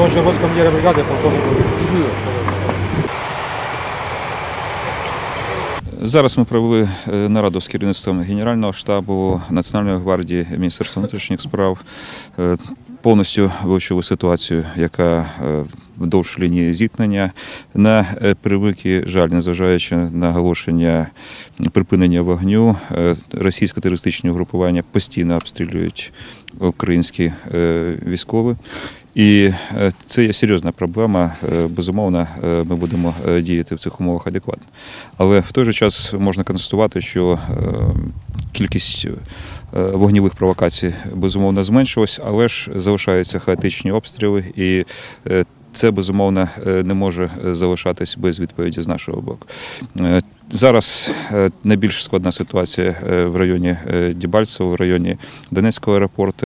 старший роскомандира бригади, полковник. Зараз ми провели е, нараду з керівництвом Генерального штабу Національної гвардії Міністерства внутрішніх справ. Е, Повністю вивчили ситуацію, яка е, вдовж лінії зіткнення. На превеликий жаль, незважаючи на оголошення припинення вогню, е, російсько-терористичні угрупування постійно обстрілюють українські військові. І е, це є серйозна проблема. Е, Безумовно, е, ми будемо діяти в цих умовах адекватно. Але в той же час можна констатувати, що кількість вогневих провокацій безумовно зменшилась, але ж залишаються хаотичні обстріли, і це безумовно не може залишатись без відповіді з нашого боку. Зараз найбільш складна ситуація в районі Дебальцево, в районі Донецького аеропорту.